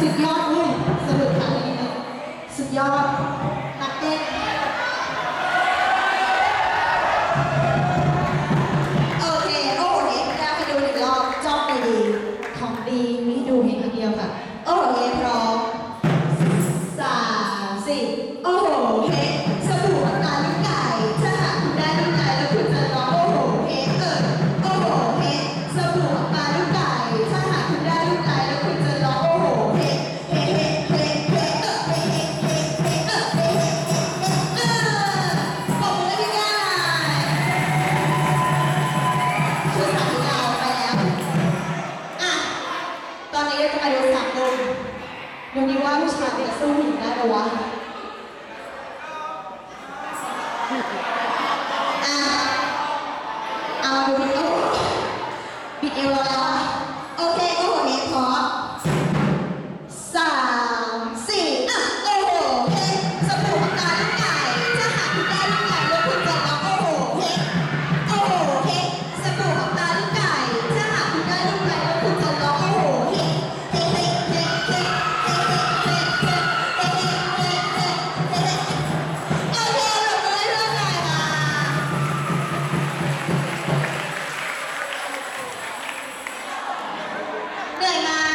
สุดยอดเลยสรุปอะไรนี้สุดยอดนักเต้นโอเคโอ้โหเอ็กซ์ได้ไปดูหนึ่งรอบจ้องดีของดีนี่ดูเห็นงคนเดียวค่ะ โอ้โหเอ็พร้อม เดี๋ยวนี้ว่าผู้ชายจะสู้หญิงได้ปะวะอ่เอาดูบิดเอวบิดเอาแล้วโอเคโอ้โหเนี่ยพอสามสี่อะโอ้โหเพลงสเป